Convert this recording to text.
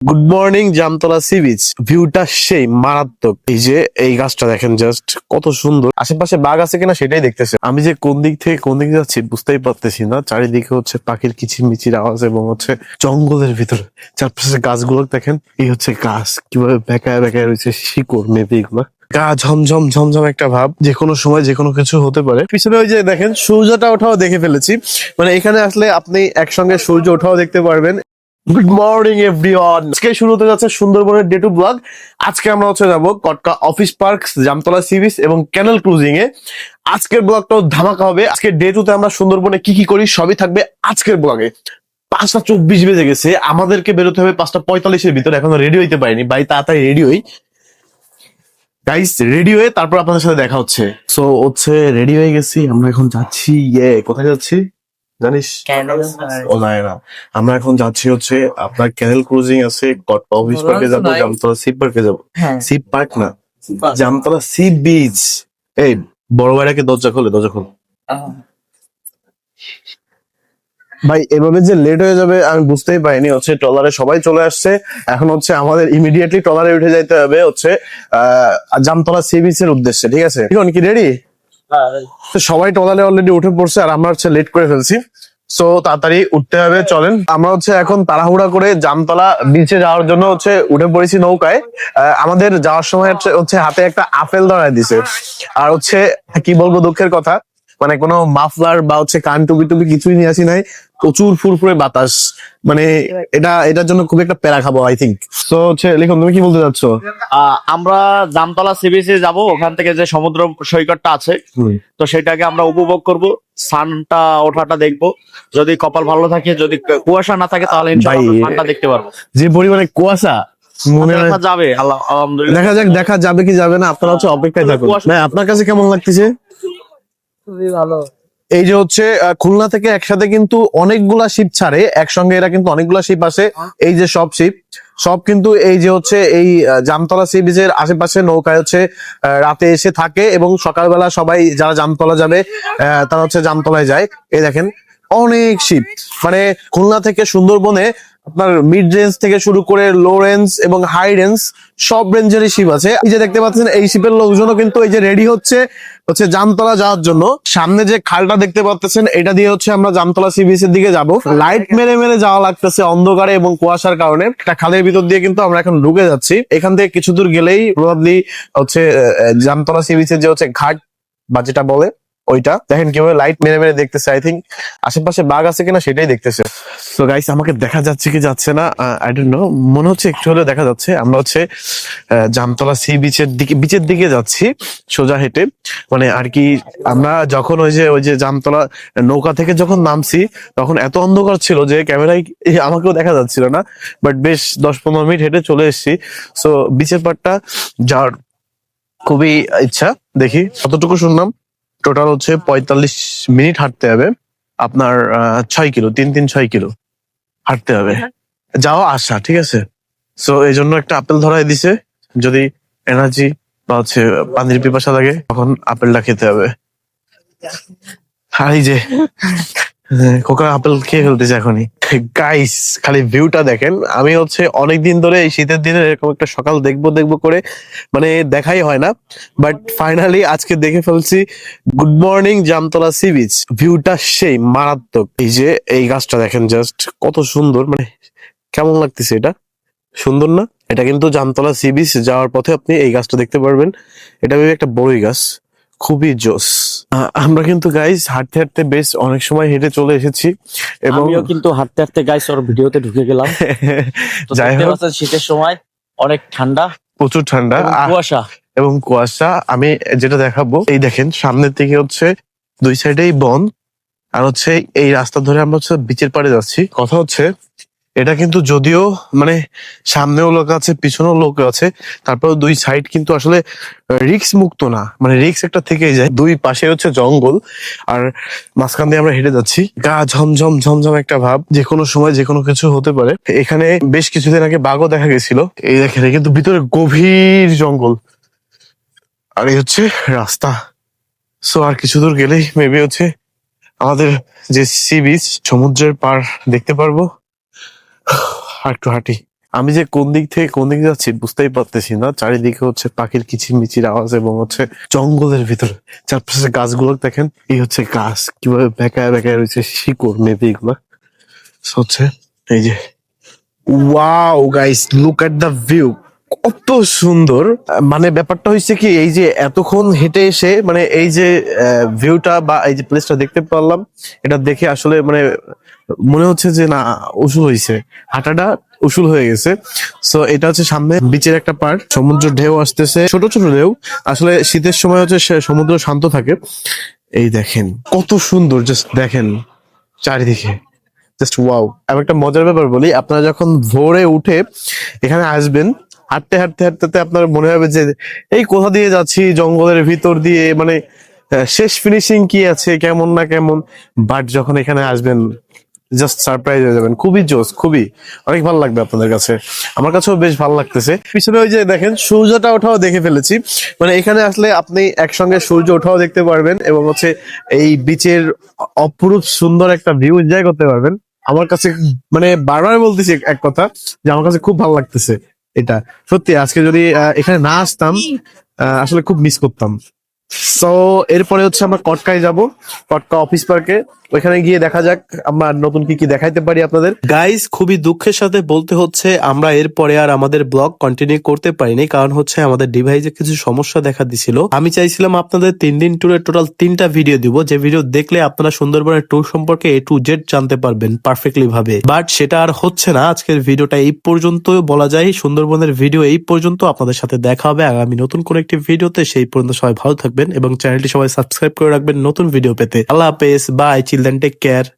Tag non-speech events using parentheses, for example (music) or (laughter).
Good morning Jamtala sea beach ভিউটা সেই মারাত্মক। এই যে, এই গাছটা দেখেন জাস্ট কত সুন্দর। আশেপাশে বাঘ আছে কিনা সেটাই দেখতেছে। আমি যে কোন দিক থেকে কোন দিকে যাচ্ছি বুঝতেই পারতেছি না। চারিদিকে হচ্ছে পাখির কিচিরমিচির আওয়াজ এবং হচ্ছে জঙ্গলের ভিতরে। চারপাশে গাছগুলো দেখেন, এই হচ্ছে গাছ। কীভাবে বেকায় বেকায় রয়েছে শিকড়, মেপে এগুলো। গা ঝমঝম ঝমঝম একটা ভাব। যে কোনো সময় যে কোনো কিছু হতে পারে। পিছনে ওই যে দেখেন, সূর্যটা ওঠাও দেখে ফেলেছি। মানে এখানে আসলে আপনি একসঙ্গে সূর্য ওঠাও দেখতে পারবেন। গুড মর্নিং এভরিওয়ান আজকে শুরু হতে যাচ্ছে সুন্দরবনের ডে টু ব্লগ। আজকে আমরা হচ্ছে যাব Kotka office park, Jamtala sea এবং ক্যানেল ক্রুজিং এ। আজকের ব্লগটাও ধামাকা হবে। আজকে ডে টু তে আমরা সুন্দরবনে কি কি করি সবই থাকবে আজকের ব্লগে। পাঁচটা চব্বিশ বেজে গেছে। আমাদেরকে বেরোতে হবে পাঁচটা পঁয়তাল্লিশের ভিতরে। এখনও রেডি হইতে পারিনি। ভাই তাড়াতাড়ি রেডি হই। গাইস রেডি হয়ে তারপর আপনাদের সাথে দেখা হচ্ছে। সো হচ্ছে রেডি হয়ে গেছি। আমরা এখন যাচ্ছি। ইয়ে কোথায় যাচ্ছি? জানিস? ও না না। আমরা এখন যাচ্ছি হচ্ছে আপনার ক্যানেল ক্রুজিং আছে অফিস পার্কে যাব জামতলা সি পার্কে যাব। হ্যাঁ। সি পার্ক না জামতলা সি বিচ এই বড় ভাইরাকে দরজা খোলে দরজা খোল। ভাই এভাবে যে লেট হয়ে যাবে আমি বুঝতেই পারিনি। হচ্ছে ট্রলারে সবাই চলে আসছে। এখন হচ্ছে আমাদের ইমিডিয়েটলি ট্রলারে উঠে যাইতে হবে হচ্ছে আহ জামতলা সি বিচ এর উদ্দেশ্যে ঠিক আছে? কি রেডি সবাই টলালে অলরেডি উঠে পড়ছে আর আমরা হচ্ছে লেট করে ফেলছি। সো তাড়াতাড়ি উঠতে হবে, চলেন। আমরা হচ্ছে এখন তাড়াহুড়া করে জামতলা বিচে যাওয়ার জন্য হচ্ছে উঠে পড়েছি নৌকায়। আমাদের যাওয়ার সময় হচ্ছে- হচ্ছে হাতে একটা আপেল ধরায় দিছে। আর হচ্ছে, কি বলব দুঃখের কথা? মানে কোনো মাফলার বা হচ্ছে কান টুপি টুপি কিছুই নিয়ে আসি নাই। প্রচুর ফুরফুরে বাতাস। মানে এটা এটার জন্য খুব একটা প্যারা খাব আই থিঙ্ক তো হচ্ছে লিখন তুমি কি বলতে চাচ্ছ? আহ, আমরা জামতলা সিবিসি যাব ওখান থেকে যে সমুদ্র সৈকতটা আছে তো সেটাকে আমরা উপভোগ করব সানটা ওঠাটা দেখব। যদি কপাল ভালো থাকে যদি কুয়াশা না থাকে তাহলে সানটা দেখতে পারব। যে পরিমাণে কুয়াশা মনে হয় দেখা যাবে আল্লাহ আলহামদুলিল্লাহ। দেখা যাক দেখা যাবে কি যাবে না আপনারা হচ্ছে অপেক্ষায় থাকুন। আপনার কাছে কেমন লাগতেছে? খুবই ভালো। এই যে হচ্ছে খুলনা থেকে একসাথে কিন্তু অনেকগুলা শিপ ছাড়ে, একসঙ্গে এরা কিন্তু অনেকগুলা শিপ আসে। এই যে সব শিপ সব কিন্তু এই যে হচ্ছে, এই জামতলা সি বিচের আশেপাশে নৌকায় হচ্ছে রাতে এসে থাকে এবং সকালবেলা সবাই যারা জামতলা যাবে তারা হচ্ছে জামতলায় যায়। এই দেখেন অনেক শীত মানে খুলনা থেকে সুন্দরবনে আপনার মিড রেঞ্জ থেকে শুরু করে লো রেঞ্জ এবং হাই রেঞ্জ সব রেঞ্জেরই শিপ আছে। এই যে দেখতে পাচ্ছেন এই শিপের লোকজনও কিন্তু এই যে রেডি হচ্ছে হচ্ছে জামতলা যাওয়ার জন্য। সামনে যে খালটা দেখতে পাচ্ছেন এটা দিয়ে হচ্ছে আমরা জামতলা সি বিচ এর দিকে যাব। লাইট মেরে মেরে যাওয়া লাগতেছে অন্ধকারে এবং কুয়াশার কারণে। একটা খালের ভিতর দিয়ে কিন্তু আমরা এখন ঢুকে যাচ্ছি। এখান থেকে কিছু দূর গেলেই প্রবাবলি হচ্ছে জামতলা সি বিচের যে হচ্ছে ঘাট বা যেটা বলে ওইটা। দেখেন কীভাবে লাইট মেরে মেরে দেখতেছে। আই থিঙ্ক আশেপাশে বাঘ আছে কিনা সেটাই দেখতেছে। তো গাইস আমাকে দেখা যাচ্ছে কি যাচ্ছে না আই ডোন্ট নো মনে হচ্ছে একটু হলেও দেখা যাচ্ছে। আমরা হচ্ছে জামতলা সি বিচের দিকে বিচের দিকে যাচ্ছি, সোজা হেঁটে। মানে আর কি আমরা যখন ওই যে ওই যে জামতলা নৌকা থেকে যখন নামছি, তখন এত অন্ধকার ছিল যে ক্যামেরায় (laughs) আমাকেও দেখা যাচ্ছিল না। বাট বেশ দশ পনেরো মিনিট হেঁটে চলে এসেছি। সো বিচের পাড়টা যাওয়ার খুবই ইচ্ছা। দেখি কতটুকু শুনলাম। টোটাল হচ্ছে পঁয়তাল্লিশ মিনিট হাঁটতে হবে। আপনার ছয় কিলো, তিন তিন ছয় কিলো হাঁটতে হবে। যাওয়া আসা, ঠিক আছে? সো এই জন্য একটা আপেল ধরাই দিছে। যদি এনার্জি বা হচ্ছে পানির পিপাসা লাগে, তখন আপেলটা খেতে হবে। এই যে কোকা আপেল খেয়ে ফেলতেছে এখনই। গাইস খালি ভিউটা দেখেন। আমি হচ্ছে অনেকদিন ধরে এই শীতের দিনে এরকম একটা সকাল দেখব দেখব করে মানে দেখাই হয় না। বাট ফাইনালি আজকে দেখে ফেলছি good morning Jamtala sea beach ভিউটা সেই, মারাত্মক। এই যে, এই গাছটা দেখেন জাস্ট কত সুন্দর মানে কেমন লাগতেছে এটা? সুন্দর না? এটা কিন্তু জামতলা সি বিচ যাওয়ার পথে আপনি এই গাছটা দেখতে পারবেন। এটা ভেবে একটা বড়ই গাছ। খুবই জোস। আমরা কিন্তু গাইস হাঁটতে হাঁটতে বেশ অনেক সময় হেঁটে চলে এসেছি এবং আমিও কিন্তু হাঁটতে হাঁটতে গাইস ওর ভিডিওতে ঢুকে গেলাম। (laughs) যাই হোক। শীতের সময় অনেক ঠান্ডা প্রচুর ঠান্ডা। কুয়াশা। এবং কুয়াশা। আমি যেটা দেখাবো এই দেখেন সামনের দিকে হচ্ছে দুই সাইডেই বন আর হচ্ছে এই রাস্তা ধরে আমরা হচ্ছে বিচের পাড়ে যাচ্ছি। কথা হচ্ছে এটা কিন্তু যদিও মানে সামনেও লোক আছে, পিছনেও লোক আছে তারপর দুই সাইড কিন্তু আসলে রিক্স মুক্ত না। মানে রিক্স একটা থেকেই যায়। দুই পাশে হচ্ছে জঙ্গল, আর মাঝখান দিয়ে আমরা হেঁটে যাচ্ছি। গা ঝমঝম ঝমঝম একটা ভাব। যে কোনো সময় যে কোনো কিছু হতে পারে। এখানে বেশ কিছুদিন আগে বাঘও দেখা গেছিল। এই দেখেন কিন্তু ভিতরে গভীর জঙ্গল। আর এই হচ্ছে রাস্তা। সো আর কিছু দূর গেলেই মেবি হচ্ছে আমাদের যে সি বিচ সমুদ্রের পার দেখতে পারব। একটু হাঁটি। আমি যে কোন দিক থেকে কোন দিকে যাচ্ছি বুঝতেই পারতেছি না। চারিদিকে হচ্ছে পাখির কিচিরমিচির আওয়াজ এবং হচ্ছে জঙ্গলের ভিতরে। চারপাশে গাছগুলো দেখেন, এই হচ্ছে গাছ। কীভাবে বেকায় বেকায় রয়েছে শিকড়, মেপে এগুলো। হচ্ছে এই যে, wow guys look at the view কত সুন্দর মানে ব্যাপারটা হচ্ছে কি, এই যে এতক্ষণ হেঁটে এসে মানে এই যে ভিউটা বা এই যে প্লেসটা দেখতে পারলাম, এটা দেখে আসলে মানে মনে হচ্ছে যে না, উসুল হয়েছে হাঁটাটা উসুল হয়ে গেছে। সো এটা হচ্ছে সামনে বিচের একটা পার্ট সমুদ্র ঢেউ আসতেছে। ছোট ছোট ঢেউ। আসলে শীতের সময় হচ্ছে সমুদ্র শান্ত থাকে। এই দেখেন, কত সুন্দর জাস্ট দেখেন চারিদিকে। জাস্ট ওয়াও আমি একটা মজার ব্যাপার বলি, আপনারা যখন ভোরে উঠে এখানে আসবেন হাঁটতে হাঁটতে হাঁটতে আপনার মনে হবে যে এই কোথা দিয়ে যাচ্ছি? জঙ্গলের ভিতর দিয়ে মানে শেষ ফিনিশিং কি আছে? কেমন না কেমন? বাট যখন এখানে আসবেন জাস্ট সারপ্রাইজ হয়ে যাবেন। খুবই জোস খুবই। অনেক ভালো লাগবে আপনাদের কাছে। আমার কাছেও বেশ ভালো লাগতেছে। পিছনে ওই যে দেখেন, সূর্যটা ওঠাও দেখে ফেলেছি। মানে এখানে আসলে আপনি একসঙ্গে সূর্য ওঠাও দেখতে পারবেন এবং হচ্ছে এই বিচের অপরূপ সুন্দর একটা ভিউ এনজয় করতে পারবেন। আমার কাছে মানে বারবার বলতেছি এক- কথা যে আমার কাছে খুব ভালো লাগতেছে। এটা। সত্যি আজকে যদি আহ, এখানে না আসতাম আহ, আসলে খুব মিস করতাম। সো এরপরে হচ্ছে আমরা কটকায় যাব কটকা অফিস পার্কে ওইখানে গিয়ে দেখা যাক আমরা নতুন কি কি দেখাইতে পারি আপনাদের। গাইস খুবই দুঃখের সাথে বলতে হচ্ছে, আমরা এরপরে আর আমাদের ব্লগ কন্টিনিউ করতে পারিনি, কারণ হচ্ছে আমাদের ডিভাইসে কিছু সমস্যা দেখা দিছিল। আমি চাইছিলাম আপনাদের তিন দিন ট্যুরে টোটাল তিনটা ভিডিও দিব, যে ভিডিও দেখলে আপনারা সুন্দরবনের ট্যুর সম্পর্কে এ টু জেড জানতে পারবেন পারফেক্টলি ভাবে। বাট সেটা আর হচ্ছে না, আজকের ভিডিওটা এই পর্যন্ত বলা যায়। সুন্দরবনের ভিডিও এই পর্যন্ত আপনাদের সাথে দেখা হবে আগামী নতুন কোন একটি ভিডিওতে সেই পর্যন্ত সবাই ভালো থাকবেন এবং চ্যানেলটি সবাই সাবস্ক্রাইব করে রাখবেন নতুন ভিডিও পেতে। আল্লাহ হাফেজ বাই Then, take care.